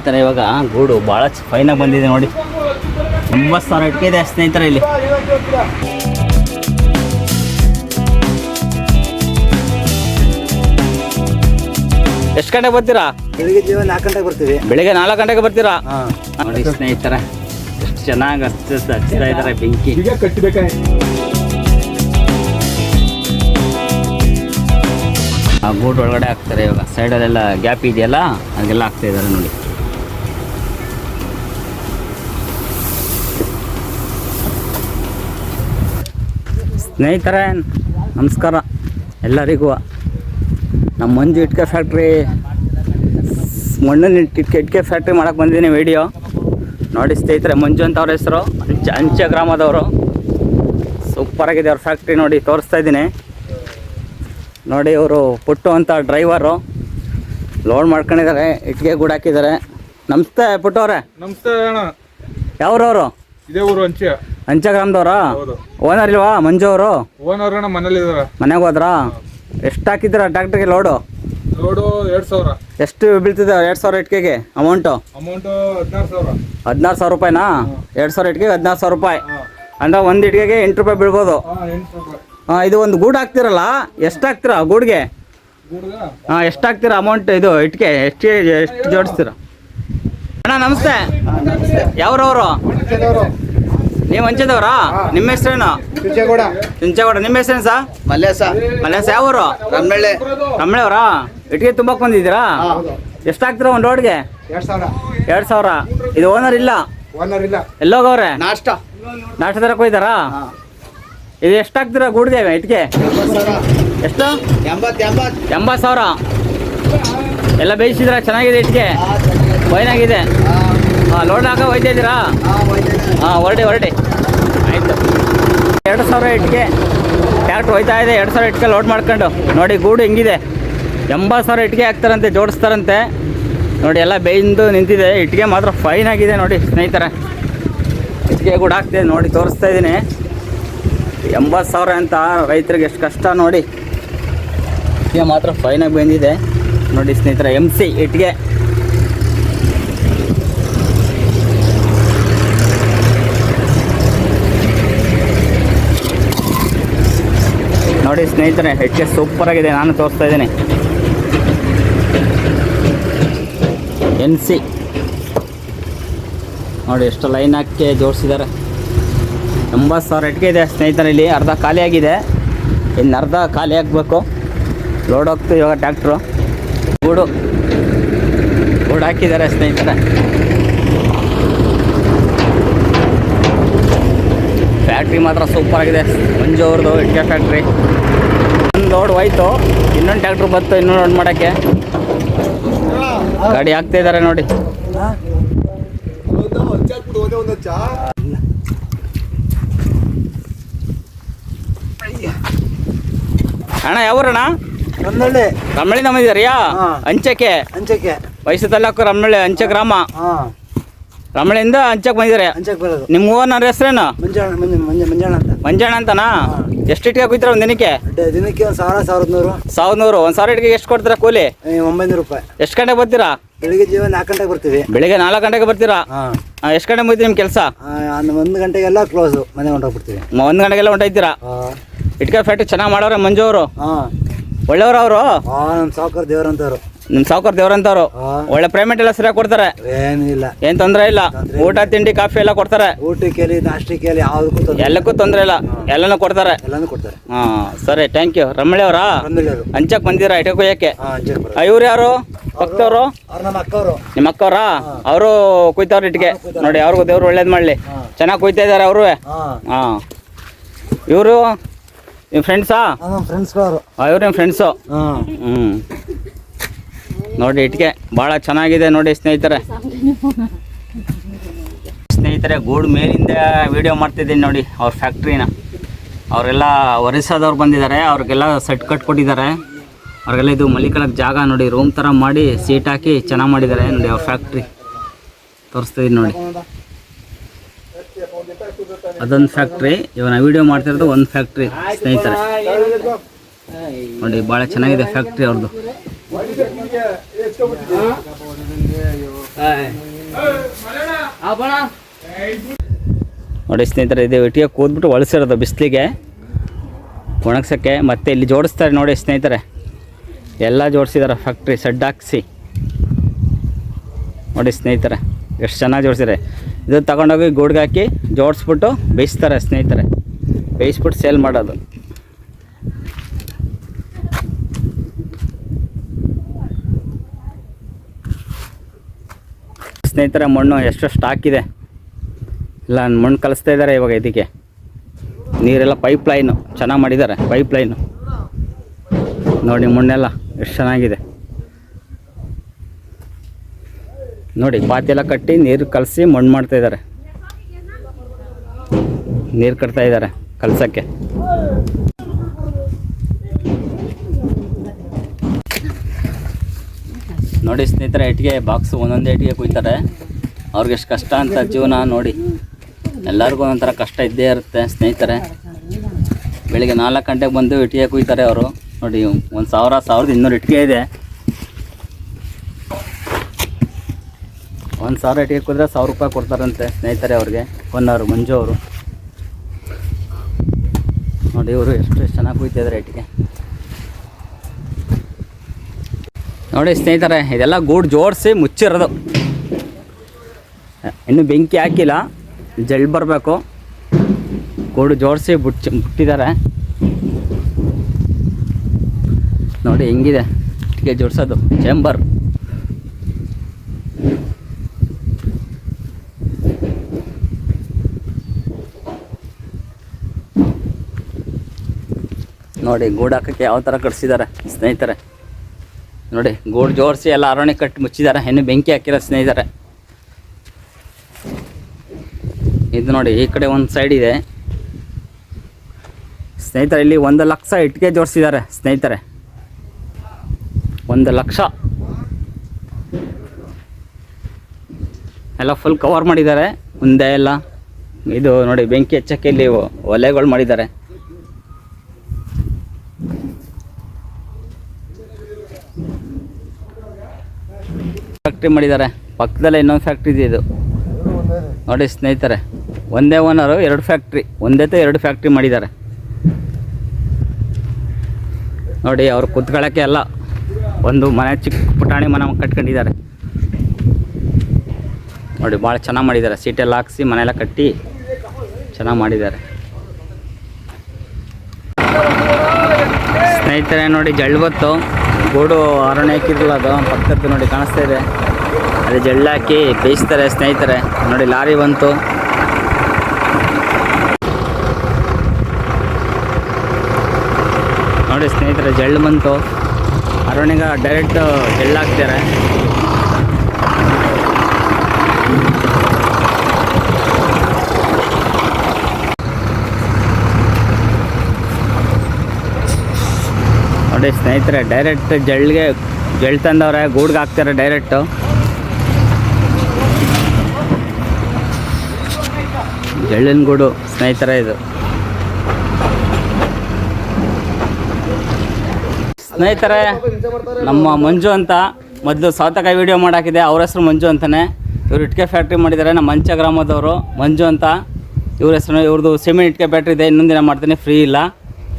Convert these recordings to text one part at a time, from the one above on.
ಸ್ನೇಹಿತರೆ ಇವಾಗ ಗೂಡು ಭಾಳ ಫೈನಾಗಿ ಬಂದಿದೆ ನೋಡಿ. ಒಂಬತ್ತು ಸಾವಿರ ಇಟ್ಕಿದೆ ಇದೆ ಸ್ನೇಹಿತರೆ ಇಲ್ಲಿ. ಎಷ್ಟು ಗಂಟೆಗೆ ಬರ್ತೀರಾ? ಬೆಳಿಗ್ಗೆ ಜೀವ ನಾಲ್ಕು ಗಂಟೆಗೆ ಬರ್ತೀವಿ. ಬೆಳಿಗ್ಗೆ ನಾಲ್ಕು ಗಂಟೆಗೆ ಬರ್ತೀರಾ? ನೋಡಿ ಸ್ನೇಹಿತರೆ ಎಷ್ಟು ಚೆನ್ನಾಗಿ ಹಚ್ಚ ಹಚ್ಚಿರ ಇದ್ದಾರೆ ಬೆಂಕಿ. ಆ ಗೂಡು ಒಳಗಡೆ ಹಾಕ್ತಾರೆ ಇವಾಗ ಸೈಡಲ್ಲೆಲ್ಲ ಗ್ಯಾಪ್ ಇದೆಯಲ್ಲ ಅದೆಲ್ಲ ಹಾಕ್ತಾ ಇದ್ದಾರೆ ನೋಡಿ. ಸ್ನೇಹಿತರೆ ನಮಸ್ಕಾರ. ಎಲ್ಲರಿಗೂ. ನಮ್ಮ ಮಂಜು ಇಟ್ಕೆ ಫ್ಯಾಕ್ಟ್ರಿ ಮಣ್ಣಿನ ಇಟ್ಕೆ ಇಟ್ಕೆ ಫ್ಯಾಕ್ಟ್ರಿ ಮಾಡೋಕ್ಕೆ ಬಂದಿದ್ದೀನಿ ವಿಡಿಯೋ ನೋಡಿ ಸ್ನೇಹಿತರೆ ಮಂಜು ಅಂತ ಅವ್ರ ಹೆಸರು. ಅಂಚ ಅಂಚೆ ಗ್ರಾಮದವರು. ಸೂಪರಾಗಿದೆ ಅವ್ರ ಫ್ಯಾಕ್ಟ್ರಿ ನೋಡಿ ತೋರಿಸ್ತಾ ಇದ್ದೀನಿ. ನೋಡಿ ಇವರು ಪುಟ್ಟು ಅಂತ ಡ್ರೈವರು ಲೋಡ್ ಮಾಡ್ಕೊಂಡಿದ್ದಾರೆ ಇಟ್ಕೆ ಗೂಡು ಹಾಕಿದ್ದಾರೆ. ನಮಸ್ತೆ ಪುಟ್ಟು ಅವರೇ. ನಮಸ್ತೆ ಯಾವ್ರವರು? ಇದೇ ಊರು ಅಂಚೆ. ಅಂಚ ಗ್ರಾಮದವ್ರಾ ಹೌದು. ಓನರ್ ಇಲ್ವಾ ಮಂಜು ಅವರು? ಓನರ್ ಅಣ್ಣ ಮನೇಲಿ ಇದಾರೆ ಮನೆಗೆ ಹೋದ್ರಾ? ಎಷ್ಟು ಹಾಕಿದ್ರ ಟ್ಯಾಕ್ಟ್ರಿಗೆ ಲೋಡು ಲೋಡು ಎರಡ್ ಸಾವಿರ. ಎಷ್ಟು ಬೀಳ್ತಿದೆ ಎರಡು ಸಾವಿರ ಇಟ್ಕೆಗೆ ಅಮೌಂಟು ಅಮೌಂಟ್ ಹದಿನಾರು ಸಾವಿರ. ಹದಿನಾರು ಸಾವಿರ ರೂಪಾಯಿನಾ? ಎರಡು ಸಾವಿರ ಇಟ್ಕೆಗೆ ಹದಿನಾರು ಸಾವಿರ ರೂಪಾಯಿ. ಅಂದ್ರೆ ಒಂದು ಇಟ್ಕೆಗೆ ಎಂಟು ರೂಪಾಯಿ ಬೀಳ್ಬೋದು. ಹಾಂ ಇದು ಒಂದು ಗೂಡು ಹಾಕ್ತಿರಲ್ಲ? ಎಷ್ಟು ಹಾಕ್ತೀರಾ ಗೂಡ್ಗೆ? ಗೂಡ್ಗ? ಹಾಂ ಎಷ್ಟು ಹಾಕ್ತೀರಾ ಅಮೌಂಟ್ ಇದು ಇಟ್ಕೆ? ಎಷ್ಟು ಎಷ್ಟು ಜೋಡಿಸ್ತೀರ? ಅಣ್ಣ ನಮಸ್ತೆ. ಯಾವ್ರವರು? ನೀವು ಹಂಚದವ್ರಾ ನಿಮ್ಮ ಹೆಸರೇನು? ಚುಚ್ಚೇಗೌಡ ಚುಂಚೇಗೌಡ ನಿಮ್ಮ ಹೆಸರೇನು ಸಾ? ಮಲ್ಲೇಸ ಮಲ್ಲೇಶ ಯಾವೂರು ರಮ್ನಳ್ಳಿ. ರಮಳೆಯವರಾ ಇಟ್ಟಿಗೆ ತುಂಬಕ್ಕೆ ಬಂದಿದ್ದೀರಾ? ಎಷ್ಟು ಒಂದ್ ರೋಡ್ಗೆ ಎರಡ್ ಸಾವಿರ. ಎರಡು ಸಾವಿರ. ಇದು ಓನರ್ ಇಲ್ಲ? ಓನರ್ ಇಲ್ಲ. ಎಲ್ಲೋಗವ್ರೆ? ನಾಷ್ಟ. ನಾಷ್ಟ ತರಕ್ಕೆ ಕೊಯ್ದಾರಾ ಇದು ಎಷ್ಟಾಗ್ತೀರ ಗೂಡ್ದೇವ ಗೂಡ್ಗೆ ಇಟ್ಗೆ? ಎಷ್ಟು? ಎಂಬತ್ ಎಂಬತ್ ಎಂಬತ್ತು ಸಾವಿರ. ಎಲ್ಲ ಬೇಯಿಸಿದ್ರ ಚೆನ್ನಾಗಿದೆ ಇಟ್ಗೆ? ಫೈನಾಗಿದೆ ಹಾಂ. ಲೋಡ್ ಹಾಕ ಹೋಯ್ತಾ ಇದ್ದೀರಾ? ಹಾಂ, ಹೊರಡಿ ಹೊರಡಿ. ಆಯಿತು. ಎರಡು ಸಾವಿರ ಇಟ್ಗೆ ಟ್ಯಾಕ್ಟ್ರ್ ಹೋಯ್ತಾ ಇದೆ, ಎರಡು ಸಾವಿರ ಇಟ್ಕೆ ಲೋಡ್ ಮಾಡ್ಕೊಂಡು. ನೋಡಿ, ಗೂಡು ಹೆಂಗಿದೆ. ಎಂಬತ್ತು ಸಾವಿರ ಇಟ್ಟಿಗೆ ಹಾಕ್ತಾರಂತೆ, ಜೋಡಿಸ್ತಾರಂತೆ. ನೋಡಿ, ಎಲ್ಲ ಬೇಯಿಂದು ನಿಂತಿದೆ. ಇಟ್ಗೆ ಮಾತ್ರ ಫೈನ್ ಆಗಿದೆ ನೋಡಿ, ಸ್ನೇಹಿತರೆ. ಇಟ್ಟಿಗೆ ಗೂಡು ಹಾಕ್ತಿದೆ, ನೋಡಿ, ತೋರಿಸ್ತಾ ಇದ್ದೀನಿ. ಎಂಬತ್ತು ಸಾವಿರ ಅಂತ ರೈತರಿಗೆ ಎಷ್ಟು ಕಷ್ಟ ನೋಡಿ. ಇಟ್ಟಿಗೆ ಮಾತ್ರ ಫೈನಾಗಿ ಬಂದಿದೆ. ನೋಡಿ, ಸ್ನೇಹಿತರೆ ಎಂ ಸಿ ಇಟ್ಗೆ ನೋಡಿ ಸ್ನೇಹಿತರೆ, ಹೆಚ್ಚೆ ಸೂಪರ್ ಆಗಿದೆ, ನಾನು ತೋರಿಸ್ತಾ ಇದ್ದೀನಿ. ಎನ್ ಸಿ ನೋಡಿ, ಎಷ್ಟು ಲೈನ್ ಹಾಕಿ ಜೋಡಿಸಿದ್ದಾರೆ. ಎಂಬತ್ತು ಸಾವಿರ ಎಟ್ಕೆ ಇದೆ ಸ್ನೇಹಿತರೆ, ಇಲ್ಲಿ ಅರ್ಧ ಖಾಲಿ ಆಗಿದೆ. ಇನ್ನು ಅರ್ಧ ಖಾಲಿ ಆಗಬೇಕು. ಲೋಡ್ ಹೋಗ್ತು ಇವಾಗ ಟ್ಯಾಕ್ಟ್ರು ಗೂಡು. ಗೂಡು ಹಾಕಿದ್ದಾರೆ ಸ್ನೇಹಿತರೆ. ಫ್ಯಾಕ್ಟ್ರಿ ಮಾತ್ರ ಸೂಪರ್ ಆಗಿದೆ. ಅವ್ರದ್ದು ಇಟ್ಕೆ ಫ್ಯಾಕ್ಟ್ರಿ ಒಂದು ಲೋಡ್ ಹೋಯ್ತು. ಇನ್ನೊಂದು ಟ್ಯಾಕ್ಟ್ರ್ ಬಂತು ಇನ್ನೊಂದು ಲೋಡ್ ಮಾಡೋಕ್ಕೆ. ಗಾಡಿ ಹಾಕ್ತಾ ಇದ್ದಾರೆ ನೋಡಿ. ಅಣ್ಣ ಯಾವೂರಣ್ಣ ರಮ್ನಳ್ಳಿ. ರಮಳಿ ನಮ್ಮ ಹಾ. ಅಂಚಕ್ಕೆ ಅಂಚಕ್ಕೆ ವಯಸ್ಸು ತಾಲೂಕು ರಮಳಿ ಅಂಚೆ ಗ್ರಾಮ. ಹಾಂ. ರಮಳಿಯಿಂದ ಅಂಚಕ್ಕೆ ಬಂದಿದ್ದಾರೆ. ನಿಮ್ಮ ಓನರ್ ಹೆಸ್ರೇನು? ಮಂಜಾಣ ಮಂಜ ಮಂಜ ಮಂಜಾಣ ಅಂತನಾ? ಎಷ್ಟು ಇಟ್ಕೆ ಹೋಗ್ತೀರ ಒಂದು ದಿನಕ್ಕೆ? ದಿನಕ್ಕೆ ಒಂದು ಸಾವಿರ ಸಾವಿರದ ನೂರು ಸಾವಿರದ ನೂರು ಒಂದು ಸಾವಿರ ಇಟ್ಗೆ ಎಷ್ಟು ಕೊಡ್ತೀರಾ ಕೂಲಿ? ಒಂಬೈನೂರು ರೂಪಾಯಿ. ಎಷ್ಟು ಗಂಟೆಗೆ ಬರ್ತೀರಾ? ಬೆಳಿಗ್ಗೆ ಜೀವ ನಾಲ್ಕು ಗಂಟೆಗೆ ಬರ್ತೀವಿ. ಬೆಳಿಗ್ಗೆ ನಾಲ್ಕು ಗಂಟೆಗೆ ಬರ್ತೀರಾ? ಹಾಂ. ಎಷ್ಟು ಗಂಟೆ ಮುಗಿತು ನಿಮ್ಮ ಕೆಲಸ? ಒಂದು ಗಂಟೆಗೆಲ್ಲ ಕ್ಲೋಸ್ ಮನೆ ಹೊಂಟೋಗ್ಬಿಡ್ತೀವಿ ಒಂದು ಗಂಟೆಗೆಲ್ಲ ಹೊಂಟೈತೀರಾ ಇಟ್ಕ ಇಟ್ಕೆ ಫ್ಯಾಕ್ಟ್ರಿ ಚೆನ್ನಾಗಿ ಮಾಡೋರೆ ಮಂಜು ಅವರು. ಹಾಂ. ಒಳ್ಳೆಯವರು ಅವರು? ನಮ್ಮ ಸಾವುಕಾರ ದೇವ್ರಂತವ್ರು. ನಿಮ್ಮ ಸಾವುಕಾರ ದೇವ್ರಂತವ್ರು. ಒಳ್ಳೆ ಪೇಮೆಂಟ್ ಎಲ್ಲ ಸರಿಯಾಗಿ ಕೊಡ್ತಾರೆ. ಏನಿಲ್ಲ. ಏನು ತೊಂದ್ರೆ ಇಲ್ಲ. ಊಟ ತಿಂಡಿ ಕಾಫಿ ಎಲ್ಲ ಕೊಡ್ತಾರೆ. ಊಟಕ್ಕೆಲಿ ನಾಷ್ಟಕ್ಕೆ ಯಾವುದಕ್ಕೂ ಎಲ್ಲಕ್ಕೂ ತೊಂದರೆ ಇಲ್ಲ. ಎಲ್ಲನೂ ಕೊಡ್ತಾರೆ. ಎಲ್ಲಾನು ಕೊಡ್ತಾರೆ. ಹಾ ಸರಿ ಥ್ಯಾಂಕ್ ಯು ರಮಳಿ ಅವರಾ? ಅಂಚಕ್ ಬಂದಿರ ಬಂದಿರಾ ಯಾಕೆ ಇವ್ರು ಯಾರು? ಭಕ್ತವ್ರು? ನಮ್ಮ ಅಕ್ಕವರು. ಅವರು ಕುಯ್ತವ್ರ ಇಟ್ಗೆ. ನೋಡಿ ಅವ್ರಿಗೂ ದೇವ್ರು ಒಳ್ಳೇದು ಮಾಡ್ಲಿ. ಚೆನ್ನಾಗಿ ಕುಯ್ತಾ ಇದಾರೆ ಅವರು. ಹಾ. ಇವರು? ನಿಮ್ಮ ಫ್ರೆಂಡ್ಸಾ ಫ್ರೆಂಡ್ಸ್ಗಳವರು ಇವ್ರು ನಿಮ್ಮ ಫ್ರೆಂಡ್ಸು ಹ್ಮ್. ನೋಡಿ, ಇಟ್ಕೆ ಭಾಳ ಚೆನ್ನಾಗಿದೆ ನೋಡಿ ಸ್ನೇಹಿತರೆ. ಸ್ನೇಹಿತರೆ, ಗೂಡ್ ಮೇಲಿಂದ ವಿಡಿಯೋ ಮಾಡ್ತಿದ್ದೀನಿ ನೋಡಿ ಅವ್ರ ಫ್ಯಾಕ್ಟ್ರಿನ ಅವರೆಲ್ಲ ಒರಿಸ್ಸಾದವ್ರು ಬಂದಿದ್ದಾರೆ, ಅವ್ರಿಗೆಲ್ಲ ಸೆಟ್ ಕಟ್ ಕೊಟ್ಟಿದ್ದಾರೆ. ಅವ್ರಿಗೆಲ್ಲ ಇದು ಮಲಿಕಲಕ್ಕೆ ಜಾಗ ನೋಡಿ ರೂಮ್ ಥರ ಮಾಡಿ ಸೀಟ್ ಹಾಕಿ ಚೆನ್ನಾಗಿ ಮಾಡಿದ್ದಾರೆ ನೋಡಿ ಅವ್ರ ಫ್ಯಾಕ್ಟ್ರಿ ತೋರಿಸ್ತಿದ್ದೀನಿ ನೋಡಿ. ಅದೊಂದು ಫ್ಯಾಕ್ಟ್ರಿ ಇವನ ವಿಡಿಯೋ ಮಾಡ್ತಿರೋದು ಒಂದು ಫ್ಯಾಕ್ಟ್ರಿ ಸ್ನೇಹಿತರೆ. ನೋಡಿ, ಭಾಳ ಚೆನ್ನಾಗಿದೆ ಫ್ಯಾಕ್ಟ್ರಿ ಅವ್ರದ್ದು ನೋಡಿ ಸ್ನೇಹಿತರೆ, ಇದು ಇಟ್ಟಿಗೆ ಕೂದ್ಬಿಟ್ಟು ಒಳಸಿರೋದು ಬಿಸಿಲಿಗೆ. ಒಣಗ್ಸೋಕ್ಕೆ ಮತ್ತೆ ಇಲ್ಲಿ ಜೋಡಿಸ್ತಾರೆ ನೋಡಿ ಸ್ನೇಹಿತರೆ. ಎಲ್ಲ ಜೋಡಿಸಿದ್ದಾರೆ ಫ್ಯಾಕ್ಟ್ರಿ ಸೆಡ್ ನೋಡಿ ಸ್ನೇಹಿತರೆ, ಎಷ್ಟು ಚೆನ್ನಾಗಿ ಜೋಡಿಸಿದ್ದಾರೆ ಇದು ತಗೊಂಡೋಗಿ ಗೂಡ್ಗೆ ಹಾಕಿ ಜೋಡಿಸ್ಬಿಟ್ಟು ಬೇಯಿಸ್ತಾರೆ ಸ್ನೇಹಿತರೆ. ಬೇಯಿಸ್ಬಿಟ್ಟು ಸೇಲ್ ಮಾಡೋದು. ಸ್ನೇಹಿತರೆ, ಮಣ್ಣು ಎಷ್ಟು ಸ್ಟಾಕ್ ಇದೆ ಇಲ್ಲ ಮಣ್ಣು ಕಲಿಸ್ತಾ ಇದ್ದಾರೆ ಇವಾಗ ಇದಕ್ಕೆ. ನೀರೆಲ್ಲ ಪೈಪ್ ಲೈನು ಚೆನ್ನಾಗಿ ಮಾಡಿದ್ದಾರೆ ಪೈಪ್ ಲೈನು ನೋಡಿ, ಮಣ್ಣೆಲ್ಲ ಎಷ್ಟು ಚೆನ್ನಾಗಿದೆ. ನೋಡಿ ಪಾತಿ ಎಲ್ಲ ಕಟ್ಟಿ ನೀರು ಕಲಸಿ ಮಣ್ಣು ಮಾಡ್ತಾ ಇದ್ದಾರೆ ನೀರು ಕಟ್ತಾ ಇದ್ದಾರೆ ಕಲ್ಸಕ್ಕೆ. ನೋಡಿ ಸ್ನೇಹಿತರೆ ಇಟ್ಟಿಗೆ ಬಾಕ್ಸ್ ಒಂದೊಂದೇ ಇಟ್ಟಿಗೆ ಕುಯ್ತಾರೆ. ಅವ್ರಿಗೆ ಎಷ್ಟು ಕಷ್ಟ ಅಂತ ಜೀವನ ನೋಡಿ. ಎಲ್ಲರಿಗೂ ಒಂಥರ ಕಷ್ಟ ಇದ್ದೇ ಇರುತ್ತೆ ಸ್ನೇಹಿತರೆ. ಬೆಳಿಗ್ಗೆ ನಾಲ್ಕು ಗಂಟೆಗೆ ಬಂದು ಇಟ್ಟಿಗೆ ಕುಯ್ತಾರೆ ಅವರು. ನೋಡಿ, ಒಂದು ಸಾವಿರ, ಸಾವಿರದ ಇನ್ನೂರು ಇಟ್ಟಿಗೆ ಇದೆ. ಒಂದು ಸಾವಿರ ಇಟ್ಟಿಗೆ ಕುದ್ರೆ ಸಾವಿರ ರೂಪಾಯಿ ಕೊಡ್ತಾರಂತೆ ಸ್ನೇಹಿತರೆ ಅವ್ರಿಗೆ ಒನ್ ಅವರ್ ಮಂಜು ಅವರು. ನೋಡಿ ಇವರು ಎಷ್ಟು ಚೆನ್ನಾಗಿ ಕುಯ್ತಿದ್ದಾರೆ ಇಟ್ಟಿಗೆ ನೋಡಿ ಸ್ನೇಹಿತರೆ, ಇದೆಲ್ಲ ಗೂಡು ಜೋಡಿಸಿ ಮುಚ್ಚಿರೋದು. ಇನ್ನು ಬೆಂಕಿ ಹಾಕಿಲ್ಲ, ಜಲ್ ಬರಬೇಕು. ಗೂಡು ಜೋಡಿಸಿ ಬುಚ್ಚಿ ಬಿಟ್ಟಿದ್ದಾರೆ. ನೋಡಿ ಹೆಂಗಿದೆ, ಇಟ್ಟಿಗೆ ಜೋಡಿಸೋದು ಚೇಂಬರ್ ನೋಡಿ ಗೂಡು ಹಾಕೋಕ್ಕೆ ಯಾವ ಥರ ಕಟ್ಸಿದ್ದಾರೆ ಸ್ನೇಹಿತರೆ. ನೋಡಿ, ಗೋಡ್ ಜೋಡಿಸಿ ಎಲ್ಲ ಅರಣ್ಯ ಕಟ್ಟಿ ಮುಚ್ಚಿದ್ದಾರೆ. ಹೆಣ್ಣು ಬೆಂಕಿ ಹಾಕಿರ ಸ್ನೇಹಿತರೆ. ಇದು ನೋಡಿ, ಈ ಕಡೆ ಒಂದು ಸೈಡ್ ಇದೆ. ಸ್ನೇಹಿತರೆ, ಇಲ್ಲಿ ಒಂದು ಲಕ್ಷ ಇಟ್ಟಿಗೆ ಜೋಡಿಸಿದ್ದಾರೆ ಸ್ನೇಹಿತರೆ. ಒಂದು ಲಕ್ಷ. ಎಲ್ಲ ಫುಲ್ ಕವರ್ ಮಾಡಿದ್ದಾರೆ. ಮುಂದೆ ಎಲ್ಲ ಇದು ನೋಡಿ, ಬೆಂಕಿ ಹೆಚ್ಚಕ್ಕೆ ಇಲ್ಲಿ ಒಲೆಗಳು ಮಾಡಿದ್ದಾರೆ. ಫ್ಯಾಕ್ಟ್ರಿ ಮಾಡಿದ್ದಾರೆ. ಪಕ್ಕದಲ್ಲೇ ಇನ್ನೊಂದು ಫ್ಯಾಕ್ಟ್ರಿ ಇದೆ ಇದು. ನೋಡಿ ಸ್ನೇಹಿತರೆ, ಒಂದೇ ಓನರು ಎರಡು ಫ್ಯಾಕ್ಟ್ರಿ ಒಂದೇ ಎರಡು ಫ್ಯಾಕ್ಟ್ರಿ ಮಾಡಿದ್ದಾರೆ. ನೋಡಿ ಅವ್ರು ಕುತ್ಕೊಳ್ಳೋಕ್ಕೆ ಎಲ್ಲ ಒಂದು ಮನೆ ಚಿಕ್ಕ ಪುಟಾಣಿ ಮನೆ ಕಟ್ಕೊಂಡಿದ್ದಾರೆ. ನೋಡಿ ಭಾಳ ಚೆನ್ನಾಗಿ ಮಾಡಿದ್ದಾರೆ. ಸೀಟೆಲ್ಲ ಹಾಕ್ಸಿ ಮನೆಯೆಲ್ಲ ಕಟ್ಟಿ ಚೆನ್ನಾಗಿ ಮಾಡಿದ್ದಾರೆ. ಸ್ನೇಹಿತರೆ ನೋಡಿ ಜಳ್ಬತ್ತು ಗೂಡು ಅರಣ್ಯ ಹಾಕಿರಲ್ಲ ಅದು, ಪಕ್ಕದ್ದು ನೋಡಿ ಕಾಣಿಸ್ತಾ ಇದೆ. ಅದು ಜಳ್ಳು ಹಾಕಿ ಬೇಯಿಸ್ತಾರೆ ಸ್ನೇಹಿತರೆ. ನೋಡಿ, ಲಾರಿ ಬಂತು. ನೋಡಿ ಸ್ನೇಹಿತರೆ, ಜಳ್ಳು ಬಂತು. ಅರಣ್ಯಗ ಡೈರೆಕ್ಟ್ ಜಳ್ಳು ಹಾಕ್ತಾರೆ ನೋಡಿ ಸ್ನೇಹಿತರೆ ಡೈರೆಕ್ಟ್ ಜಳ್ಳಿಗೆ, ಜಳ್ಳು ತಂದವ್ರೆ, ಗೂಡ್ಗೆ ಹಾಕ್ತಾರೆ ಡೈರೆಕ್ಟು ಜಳ್ಳಿನ ಗೂಡು ಸ್ನೇಹಿತರೆ ಇದು. ಸ್ನೇಹಿತರೆ ನಮ್ಮ ಮಂಜು ಅಂತ ಮೊದಲು ಸೌತಕಾಯಿ ವಿಡಿಯೋ ಮಾಡಾಕಿದೆ ಅವ್ರ ಹೆಸರು ಮಂಜು ಅಂತಾನೆ. ಇವ್ರು ಇಟ್ಕೆ ಫ್ಯಾಕ್ಟ್ರಿ ಮಾಡಿದ್ದಾರೆ. ನಮ್ಮ ಮಂಚ ಗ್ರಾಮದವರು ಮಂಜು ಅಂತ. ಇವ್ರ ಹೆಸರು ಇವ್ರದ್ದು ಸಿಮೆಂಟ್ ಇಟ್ಕೆ ಬ್ಯಾಟ್ರಿ ಇದೆ. ಇನ್ನೊಂದು ದಿನ ಮಾಡ್ತೀನಿ. ಫ್ರೀ ಇಲ್ಲ.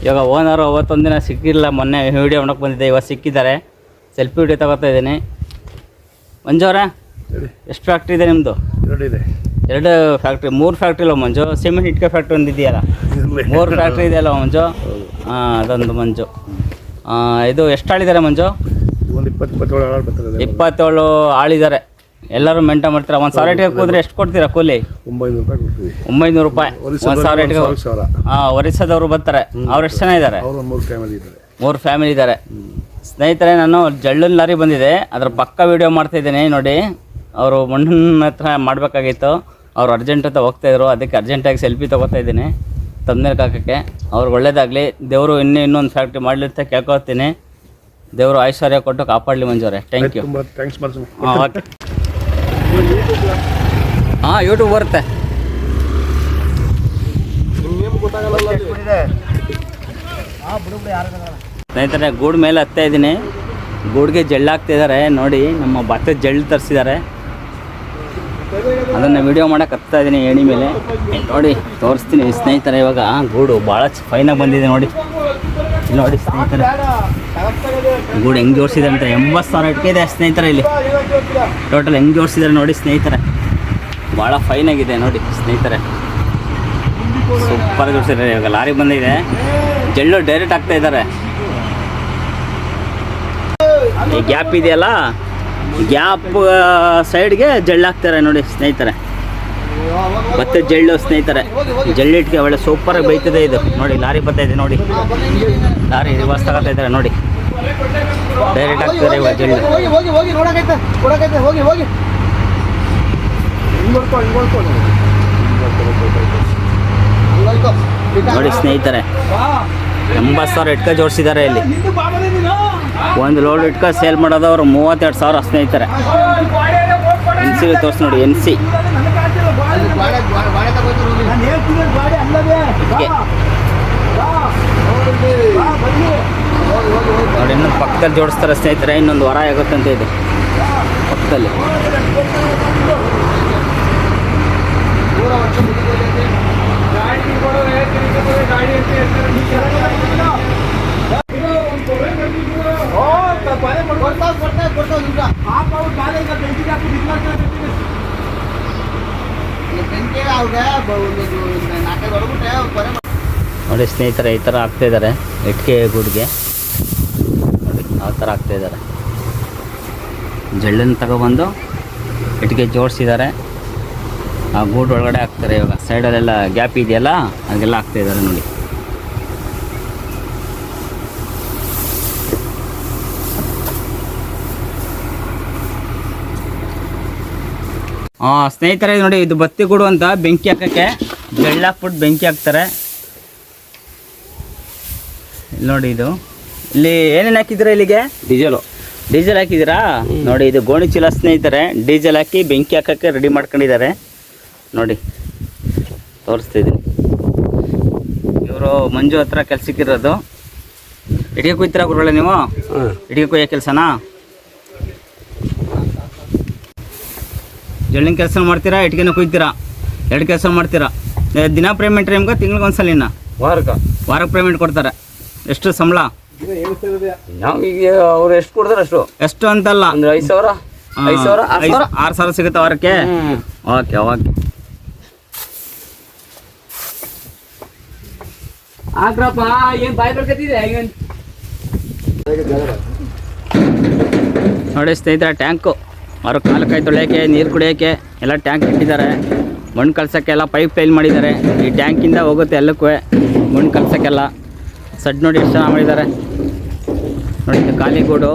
ಇವಾಗ ಓನರು ಅವತ್ತೊಂದು ದಿನ ಸಿಕ್ಕಿಲ್ಲ. ಮೊನ್ನೆ ವಿಡಿಯೋ ಮಾಡೋಕ್ಕೆ ಬಂದಿದ್ದೆ. ಇವಾಗ ಸಿಕ್ಕಿದ್ದಾರೆ. ಸೆಲ್ಫಿ ವಿಡಿಯೋ ತಗೋತಾ ಇದ್ದೀನಿ. ಮಂಜು ಅವರೇ ಎಷ್ಟು ಫ್ಯಾಕ್ಟ್ರಿ ಇದೆ ನಿಮ್ಮದು ಎರಡಿದೆ ಎರಡು ಫ್ಯಾಕ್ಟ್ರಿ ಮೂರು ಫ್ಯಾಕ್ಟ್ರಿ ಇಲ್ಲ ಮಂಜು. ಸಿಮೆಂಟ್ ಇಟ್ಕೆ ಫ್ಯಾಕ್ಟ್ರಿ ಒಂದು ಇದೆಯಲ್ಲ? ಮೂರು ಫ್ಯಾಕ್ಟ್ರಿ ಇದೆಯಲ್ಲ ಮಂಜು? ಹಾಂ ಅದೊಂದು ಮಂಜು. ಆ, ಇದು ಎಷ್ಟು ಆಳಿದ್ದಾರೆ ಮಂಜು? ಒಂದು ಇಪ್ಪತ್ತು ಇಪ್ಪತ್ತೇಳು ಇಪ್ಪತ್ತೇಳು ಆಳಿದ್ದಾರೆ ಎಲ್ಲರೂ ಮೇಂಟೈನ್ ಮಾಡ್ತೀರಾ? ಒಂದು ಸಾವಿರ ಇಟ್ಕೆ ಕೂದ್ರೆ ಎಷ್ಟು ಕೊಡ್ತೀರಾ ಕೂಲಿ? ಒಂಬೈನೂರು ರೂಪಾಯಿ ಕೊಡ್ತೀವಿ. ಒಂಬೈನೂರು ರೂಪಾಯಿ. ಒಂದು ಸಾವಿರ ಇಟ್ಕೆ ಹಾಂ ಒರಿಸ್ಸಾದವರು ಬರ್ತಾರೆ. ಅವ್ರು ಎಷ್ಟು ಜನ ಇದ್ದಾರೆ ಅವರು ಮೂರು ಫ್ಯಾಮಿಲಿ ಇದ್ದಾರೆ ಮೂರು ಫ್ಯಾಮಿಲಿ ಇದ್ದಾರೆ ಸ್ನೇಹಿತರೆ ನಾನು ಜಳ್ಳನ್ ಲಾರಿ ಬಂದಿದೆ ಅದ್ರ ಪಕ್ಕ ವಿಡಿಯೋ ಮಾಡ್ತಾ ಇದ್ದೀನಿ ನೋಡಿ. ಅವರು ಮಣ್ಣನ ಹತ್ರ ಮಾಡಬೇಕಾಗಿತ್ತು. ಅವ್ರು ಅರ್ಜೆಂಟ್ ಅಂತ ಹೋಗ್ತಾಯಿದ್ರು ಅದಕ್ಕೆ ಅರ್ಜೆಂಟಾಗಿ ಸೆಲ್ಫಿ ತೊಗೋತಾ ಇದ್ದೀನಿ. ತಮ್ಮನೇಲಿ ಹಾಕೋಕ್ಕೆ. ಅವ್ರಿಗೆ ಒಳ್ಳೇದಾಗಲಿ. ದೇವರು ಇನ್ನೂ ಇನ್ನೊಂದು ಫ್ಯಾಕ್ಟ್ರಿ ಮಾಡಲಿ ಅಂತ ಕೇಳ್ಕೊತೀನಿ ದೇವರು ಐಶ್ವರ್ಯ ಕೊಟ್ಟು ಕಾಪಾಡಲಿ ಮಂಜೂರೆ ಥ್ಯಾಂಕ್ ಯು ಥ್ಯಾಂಕ್ಸ್ ಹಾಂ ಓಕೆ. ಹಾಂ ಯೂಟ್ಯೂಬ್ ಬರುತ್ತೆ. ಸ್ನೇಹಿತರೆ ಗೂಡು ಮೇಲೆ ಹತ್ತಾ ಇದ್ದೀನಿ. ಗೂಡ್ಗೆ ಜಳ್ಳು ಹಾಕ್ತಿದ್ದಾರೆ. ನೋಡಿ ನಮ್ಮ ಭತ್ತದ ಜಳ್ಳು ತರಿಸಿದ್ದಾರೆ. ಅದನ್ನು ವಿಡಿಯೋ ಮಾಡೋಕೆ ಹತ್ತಾ ಇದ್ದೀನಿ ಏಣಿ ಮೇಲೆ. ನೋಡಿ, ತೋರಿಸ್ತೀನಿ ಸ್ನೇಹಿತರೆ, ಇವಾಗ ಗೂಡು ಭಾಳ ಫೈನಾಗಿ ಬಂದಿದೆ ನೋಡಿ. ನೋಡಿ ಸ್ನೇಹಿತರೆ. ಗೂಡು ಹೆಂಗೆ ಜೋಡಿಸಿದ್ದಾರೆ ಅಂತ ಎಂಬತ್ತು ಸಾವಿರ ಇಟ್ಕಿದೆ ಸ್ನೇಹಿತರೆ ಇಲ್ಲಿ. ಟೋಟಲ್ ಹೆಂಗೆ ಜೋಡಿಸಿದ್ದಾರೆ ನೋಡಿ ಸ್ನೇಹಿತರೆ. ಭಾಳ ಫೈನಾಗಿದೆ ನೋಡಿ ಸ್ನೇಹಿತರೆ. ಸೂಪರ್ ಜೋಡಿಸಿದ್ದಾರೆ ಇವಾಗ. ಲಾರಿ ಬಂದಿದೆ. ಜಳ್ಳು ಡೈರೆಕ್ಟ್ ಆಗ್ತಾ ಇದ್ದಾರೆ. ಈ ಗ್ಯಾಪ್ ಇದೆಯಲ್ಲ? ಗ್ಯಾಪ್ ಸೈಡ್ಗೆ ಜಳ್ಳಾಕ್ತಾರೆ ನೋಡಿ ಸ್ನೇಹಿತರೆ. ಮತ್ತೆ ಜಳ್ಳು ಸ್ನೇಹಿತರೆ ಜಳ್ಳಿಟ್ಗೆ ಒಳ್ಳೆ ಸೂಪರಾಗಿ ಬೈತದೆ ಇದು. ನೋಡಿ ಲಾರಿ ಬರ್ತಾ ಇದೆ ನೋಡಿ. ಲಾರಿ ರಿವರ್ಸ್ ತಗೋತಾ ಇದ್ದಾರೆ ನೋಡಿ. ಡೈರೆಕ್ಟ್ ಹಾಕ್ತಾರೆ ಇವಾಗ ಜಳ್ಳು. ನೋಡಿ ಸ್ನೇಹಿತರೆ ಎಂಬತ್ತು ಸಾವಿರ ಇಟ್ಕ ಜೋಡಿಸಿದ್ದಾರೆ ಇಲ್ಲಿ? ಒಂದು ಲೋಡ್ ಇಟ್ಕ ಸೇಲ್ ಮಾಡೋದು ಅವರು ಮೂವತ್ತೆರಡು ಸಾವಿರ ಸ್ನೇಹಿತರೆ. ಎನ್ ಸಿ ತೋರಿಸಿ ನೋಡಿ, ಎನ್ ಸಿ. ನೋಡಿ, ಇನ್ನೊಂದು ಪಕ್ಕದಲ್ಲಿ ಜೋಡಿಸ್ತಾರೆ ಸ್ನೇಹಿತರೆ, ಇನ್ನೊಂದು ವರ ಆಗುತ್ತಂತ ಇದೆ. ಪಕ್ಕದಲ್ಲಿ. ದೂರ ಕೊಡ್ತಾವ್, ಕೊಡ್ತಾವ್, ಈಗ. ಹೊಡ್ಬಿಟ್ಟೆ ಅವ್ರು ಬರೆ ಮಾಡ್- ನೋಡಿ ಸ್ನೇಹಿತರೆ ಈ ಥರ ಆಗ್ತಾ ಇದ್ದಾರೆ. ಇಟ್ಕೆ ಗುಡ್ಗೆ. ನೋಡಿ ಯಾವ ಥರ ಆಗ್ತಾ ಇದ್ದಾರೆ. ಜಳ್ಳನ್ನು ತಗೊಬಂದು ಇಟ್ಕೆ ಜೋಡಿಸಿದ್ದಾರೆ. ಆ ಗೂಡು ಒಳಗಡೆ ಹಾಕ್ತಾರೆ ಇವಾಗ. ಸೈಡಲ್ಲೆಲ್ಲ ಗ್ಯಾಪ್ ಇದೆಯಲ್ಲ ಅದೆಲ್ಲ ಹಾಕ್ತಾ ಇದ್ದಾರೆ ನೋಡಿ. ಹಾಂ ಸ್ನೇಹಿತರೆ ನೋಡಿ ಇದು ಬತ್ತಿ ಗೂಡು ಅಂತ ಬೆಂಕಿ ಹಾಕೋಕ್ಕೆ ಬೆಳ್ಳ ಹಾಕ್ಬಿಟ್ಟು ಬೆಂಕಿ ಹಾಕ್ತಾರೆ. ಇಲ್ಲಿ ನೋಡಿ ಇದು. ಇಲ್ಲಿ ಏನೇನು ಹಾಕಿದ್ದೀರಾ ಇಲ್ಲಿಗೆ? ಡೀಸೆಲು. ಡೀಸೆಲ್ ಹಾಕಿದ್ದೀರಾ? ನೋಡಿ ಇದು ಗೋಣಿ ಚೀಲ ಸ್ನೇಹಿತರೆ ಡೀಸೆಲ್ ಹಾಕಿ ಬೆಂಕಿ ಹಾಕೋಕ್ಕೆ ರೆಡಿ ಮಾಡ್ಕೊಂಡಿದ್ದಾರೆ. ನೋಡಿ ತೋರಿಸ್ತಿದ್ದೀನಿ. ಇವರು ಮಂಜು ಹತ್ರ ಕೆಲಸಕ್ಕಿರೋದು ಇಡಿಗೆ ಕುಯ್ತೀರಾ ಗುರುಗಳೇ ನೀವು? ಇಡಿಗೆ ಕುಯ್ಯೋ ಕೆಲಸನಾ? ಜಳ್ಳಿನ ಕೆಲಸ ಮಾಡ್ತೀರಾ ಇಟ್ಕೆನ ಕುಯ್ತೀರಾ? ಎರಡು ಕೆಲಸ ಮಾಡ್ತೀರಾ? ಏ, ದಿನ ಪೇಮೆಂಟ್ ನಿಮ್ಗೆ? ತಿಂಗ್ಳಿಗೆ ಒಂದ್ಸಲಿನ ವಾರಕ್ಕೆ. ವಾರಕ್ಕೆ ಪೇಮೆಂಟ್ ಕೊಡ್ತಾರೆ. ಎಷ್ಟು ಸಂಬಳ? ನಾವು ಈಗ ಅವ್ರು ಎಷ್ಟು ಕೊಡ್ತಾರೆ ಅಷ್ಟು? ಎಷ್ಟು ಅಂತಲ್ಲ? ಅಂದ್ರೆ ಐದು ಸಾವಿರ? ಐದು ಸಾವಿರ ಆರು ಸಾವಿರ? ಆರು ಸಾವಿರ ಸಿಗುತ್ತೆ ವಾರಕ್ಕೆ? Okay okay. ಆಗ್ರಪ್ಪ ಏನ್ ಬಾಯ್ ಬರ್ಕತ್ತಿದೆ ಏನ್? ನೋಡಿ ಸ್ನೇಹಿತರ ಟ್ಯಾಂಕು. ಅವ್ರ ಕಾಲು ಕೈ ತೊಳೆಯೋಕ್ಕೆ, ನೀರು ಕುಡಿಯೋಕ್ಕೆ ಎಲ್ಲ ಟ್ಯಾಂಕ್ ಇಟ್ಟಿದ್ದಾರೆ. ಮಣ್ಣು ಕಲ್ಸೋಕ್ಕೆ ಎಲ್ಲ ಪೈಪ್ ಫೈಲ್ ಮಾಡಿದ್ದಾರೆ. ಈ ಟ್ಯಾಂಕಿಂದ ಹೋಗುತ್ತೆ ಎಲ್ಲಕ್ಕೂ. ಮಣ್ಣು ಕಲ್ಸೋಕ್ಕೆಲ್ಲ. ಸಡ್ ನೋಡಿ ಎಷ್ಟು ಚೆನ್ನಾಗಿ ಮಾಡಿದ್ದಾರೆ. ನೋಡಿ, ಇದು ಖಾಲಿ ಗೂಡು.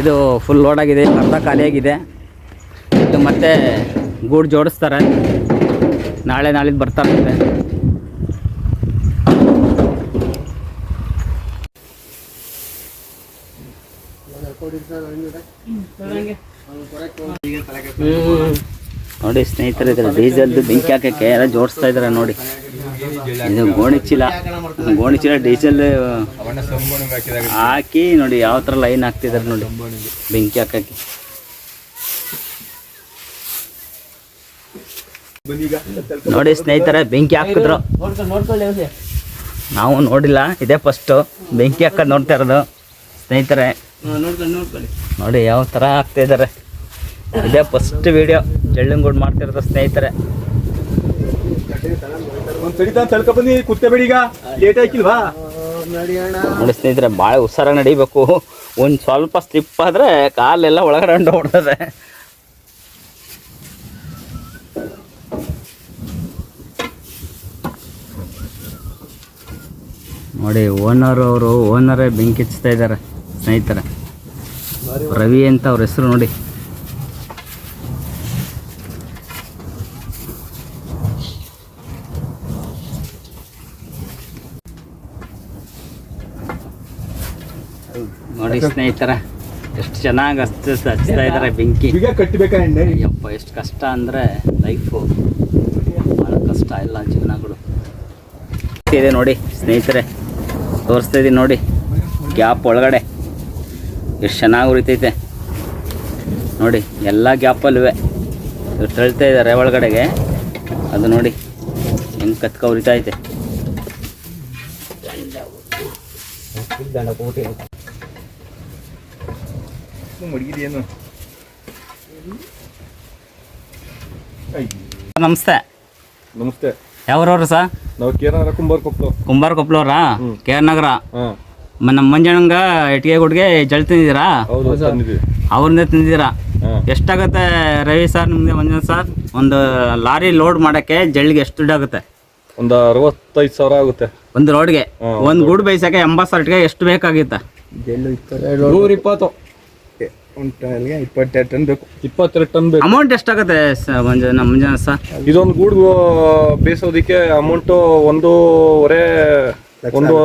ಇದು ಫುಲ್ ಲೋಡ್ ಆಗಿದೆ. ಅರ್ಧ ಖಾಲಿಯಾಗಿದೆ ಇದು ಮತ್ತೆ ಗೂಡು ಜೋಡಿಸ್ತಾರೆ. ನಾಳೆ ನಾಳಿದ್ದು ಬರ್ತಾರಂತೆ ನೋಡಿ ಸ್ನೇಹಿತರೆ ಡೀಸೆಲ್ ಡೀಸೆಲ್ದು ಬೆಂಕಿ ಹಾಕಕ್ಕೆ ಎಲ್ಲ ಜೋಡಿಸ್ತಾ ಇದ್ದಾರೆ ನೋಡಿ. ಇದು ಗೋಣಿಚೀಲ ಗೋಣಿ ಚೀಲ ಡೀಸೆಲ್ ಹಾಕಿ ನೋಡಿ ಯಾವ ಥರ ಲೈನ್ ಹಾಕ್ತಿದ್ದಾರೆ ನೋಡಿ ಬೆಂಕಿ ಹಾಕಕ್ಕೆ. ನೋಡಿ ಸ್ನೇಹಿತರೆ, ಬೆಂಕಿ ಹಾಕಿದ್ರು. ನಾವು ನೋಡಿಲ್ಲ, ಇದೇ ಫಸ್ಟು. ಬೆಂಕಿ ಹಾಕೋದು ನೋಡ್ತಾ ಇರೋದು. ಸ್ನೇಹಿತರೆ ನೋಡಿ ಯಾವ ಥರ ಆಗ್ತಾ ಇದ್ದಾರೆ ಇದೇ ಫಸ್ಟ್ ವಿಡಿಯೋ ಜಳ್ಳಂಗೂಡ್ ಮಾಡ್ತಿರೋದು ಸ್ನೇಹಿತರೆ. ನೋಡಿ ಸ್ನೇಹಿತರೆ ಭಾಳ ಹುಷಾರಾಗಿ ನಡಿಬೇಕು. ಒಂದು ಸ್ವಲ್ಪ ಸ್ಲಿಪ್ ಆದರೆ ಕಾಲೆಲ್ಲ ಒಳಗಡೆ ಹೊಡ್ತದೆ ನೋಡಿ ಓನರ್ ಅವರು ಓನರೇ ಬೆಂಕಿ ಹಚ್ತಾ ಇದ್ದಾರೆ ಸ್ನೇಹಿತರೆ. ರವಿ ಅಂತ ಅವ್ರ ಹೆಸರು ನೋಡಿ. ನೋಡಿ ಸ್ನೇಹಿತರ ಎಷ್ಟು ಚೆನ್ನಾಗಿ ಹಚ್ಚ ಹಚ್ತಾ ಇದ್ದಾರೆ ಬೆಂಕಿ. ಯಪ್ಪ ಎಷ್ಟು ಕಷ್ಟ ಅಂದರೆ ಲೈಫು ಭಾಳ ಕಷ್ಟ ಎಲ್ಲ ಜೀವನಗಳು. ಇದೆ ನೋಡಿ ಸ್ನೇಹಿತರೆ ತೋರಿಸ್ತಾ ಇದ್ದೀನಿ ನೋಡಿ. ಗ್ಯಾಪ್ ಒಳಗಡೆ. ಎಷ್ಟು ಚೆನ್ನಾಗಿ ಉರಿತೈತೆ. ನೋಡಿ ಎಲ್ಲ ಗ್ಯಾಪಲ್ಲಿವೆ. ಇವ್ರು ತಳ್ತಾ ಇದ್ದಾರೆ ಒಳಗಡೆಗೆ. ಅದು ನೋಡಿ ಹೆಂಗೆ ಕತ್ಕ ಉರಿತೈತೆ. ನಮಸ್ತೆ. ನಮಸ್ತೆ. ಯಾವ್ರವ್ರ ಸರ್? ನಾವು ಕುಂಬಾರ್ ಕೊಪ್ಪಳು ಕುಂಬಾರ ಕೊಪ್ಪಳವ್ರಾ ಕೆ ಆರ್ ನಗರ? ಮ- ನಮ್ಮ ಮಂಜಣ್ಣಂಗ ಇಟ್ಟಿಗೆ ಗುಡ್ಗೆ ಜಲ್ ತಿಂದಿದ್ದೀರಾ ಹೌದು ಅವ್ರನ್ನೇ ತಿಂದಿದ್ದೀರಾ ಎಷ್ಟಾಗತ್ತೆ ರವಿ ಸರ್ ನಿಮಗೆ ಮಂಜಣ್ಣ ಸರ್? ಒಂದು ಲಾರಿ ಲೋಡ್ ಮಾಡೋಕ್ಕೆ ಜಳ್ಳಿಗೆ ಎಷ್ಟು ದುಡ್ಡಾಗುತ್ತೆ ಒಂದು ಅರವತ್ತೈದು ಸಾವಿರ ಆಗುತ್ತೆ. ಒಂದು ರೋಡ್ಗೆ? ಒಂದು ಗೂಡು ಬೇಯಿಸೋಕೆ ಎಂಬತ್ತು ಸಾವಿರಕ್ಕೆ ಎಷ್ಟು ಬೇಕಾಗಿತ್ತ? ನೂರ ಇಪ್ಪತ್ತು. ಇಪ್ಪತ್ತೆರಡು ಟನ್ ಬೇಕು. ಇಪ್ಪತ್ತೆರಡು ಟನ್ ಬೇಕು. ಅಮೌಂಟ್ ಎಷ್ಟಾಗುತ್ತೆ ಸ- ಮಂಜ ನಮ್ಮ ಮಂಜಣ್ಣ ಸರ್? ಇದೊಂದು ಗೂಡು ಬೇಯಿಸೋದಕ್ಕೆ ಅಮೌಂಟು ಒಂದೂವರೆ ಒಂದು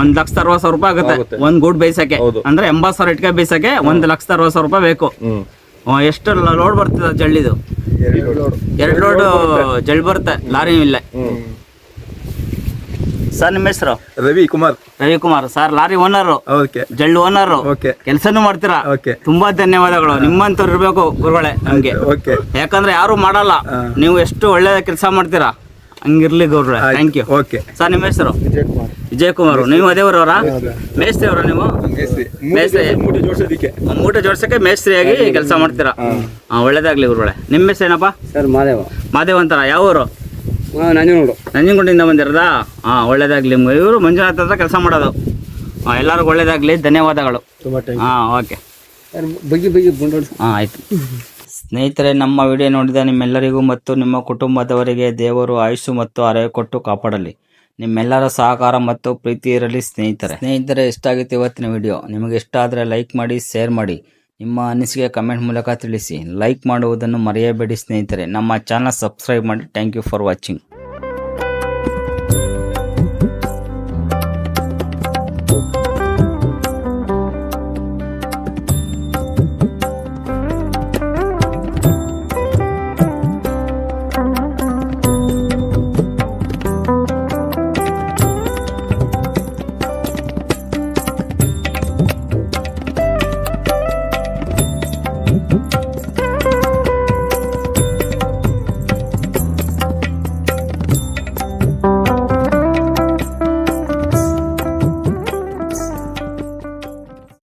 ಒಂದ್ ಲಕ್ಷ ಅರವತ್ತು ಸಾವಿರ ರೂಪಾಯಿ ಆಗುತ್ತೆ. ಒಂದ್ ಗೂಡ್ ಬೇಯಿಸಕ್ಕೆ. ಅಂದ್ರೆ ಎಂಬತ್ ಸಾವಿರ ಇಟ್ಕೆ ಬೇಯಿಸಕ್ಕೆ ಒಂದ್ ಲಕ್ಷದ ಅರವತ್ತು ಸಾವಿರ ರೂಪಾಯಿ ಬೇಕು. ಎಷ್ಟು ಲೋಡ್ ಬರ್ತದೆ ಜಳ್ಳಿದು? ಎರಡು ಲೋಡ್ ಎರಡು ಲೋಡ್ ಜಳ್ಳಿ ಬರುತ್ತೆ. ಲಾರಿ ಇಲ್ಲ. ಸರ್ ನಿಮ್ಮ ಹೆಸರು? Ravi Kumar. Ravikumar sir lorry owner okay. ಜಳ್ಳು owner okay. ಕೆಲಸನೂ ಮಾಡ್ತೀರಾ? ಓಕೆ. ತುಂಬಾ ಧನ್ಯವಾದಗಳು. ನಿಮ್ಮಂತವ್ರು ಇರ್ಬೇಕು ಗುರುಗಳೇ ನಮ್ಗೆ. ಓಕೆ. ಯಾಕಂದ್ರೆ ಯಾರು ಮಾಡಲ್ಲ. ನೀವು ಎಷ್ಟು ಒಳ್ಳೆ ಕೆಲಸ ಮಾಡ್ತೀರಾ? ಹಂಗಿರ್ಲಿ ಗೌರ್ರೆ ಥ್ಯಾಂಕ್ ಯು ಓಕೆ. ಸರ್ ನಿಮ್ಮ ಹೆಸರು? ವಿಜಯ್ ಕುಮಾರ್ ವಿಜಯ್ ಕುಮಾರ್ ನೀವು ಅದೇ ಊರವರ ಮೇಸ್ತ್ರಿ ಅವರ ನೀವು? ಮೇಸ್ತ್ರಿ. ಮೂಟೆ ಜೋಡಿಸೋದಕ್ಕೆ. ಮೂಟೆ ಜೋಡ್ಸಕ್ಕೆ ಮೇಸ್ತ್ರಿಯಾಗಿ ಕೆಲಸ ಮಾಡ್ತೀರಾ? ಹಾ. ಒಳ್ಳೇದಾಗ್ಲಿ ಗುರುಗಳೇ. ನಿಮ್ಮ ಹೆಸರು ಏನಪ್ಪ? ಸರ್ ಮಾದೇವ. ಮಾದೇವ್ ಅಂತಾರ? ಯಾವ ಊರು? ನಂಜನಗೂಡು. ನಂಜನಗುಂಡಿಂದ ಬಂದಿರೋದಾ? ಹಾಂ ಒಳ್ಳೇದಾಗ್ಲಿ ಇವರು ಮಂಜುನಾಥ ಹತ್ರ ಕೆಲಸ ಮಾಡೋದು. ಹಾಂ ಎಲ್ಲರಿಗೂ ಒಳ್ಳೇದಾಗ್ಲಿ. ಧನ್ಯವಾದಗಳು. ಹಾ ಓಕೆ. ಬಗಿ ಬಗ್ಗಿ ಬಗ್ಗಿ ಬಂಡೋಳು ಹಾಂ ಆಯಿತು. ಸ್ನೇಹಿತರೆ ನಮ್ಮ ವಿಡಿಯೋ ನೋಡಿದ ನಿಮ್ಮೆಲ್ಲರಿಗೂ ಮತ್ತು ನಿಮ್ಮ ಕುಟುಂಬದವರಿಗೆ ದೇವರು ಆಯುಷು ಮತ್ತು ಆರೋಗ್ಯ ಕೊಟ್ಟು ಕಾಪಾಡಲಿ. ನಿಮ್ಮೆಲ್ಲರ ಸಹಕಾರ ಮತ್ತು ಪ್ರೀತಿ ಇರಲಿ ಸ್ನೇಹಿತರೆ. ಸ್ನೇಹಿತರೆ ಇಷ್ಟ ಆಗುತ್ತೆ ಇವತ್ತಿನ ವಿಡಿಯೋ? ನಿಮಗೆ ಇಷ್ಟ ಆದರೆ ಲೈಕ್ ಮಾಡಿ, ಶೇರ್ ಮಾಡಿ. ನಿಮ್ಮ ಅನಿಸಿಕೆ ಕಮೆಂಟ್ ಮೂಲಕ ತಿಳಿಸಿ. ಲೈಕ್ ಮಾಡುವುದನ್ನು ಮರೆಯಬೇಡಿ ಸ್ನೇಹಿತರೆ. ನಮ್ಮ ಚಾನಲ್ ಸಬ್ಸ್ಕ್ರೈಬ್ ಮಾಡಿ. Thank you for watching.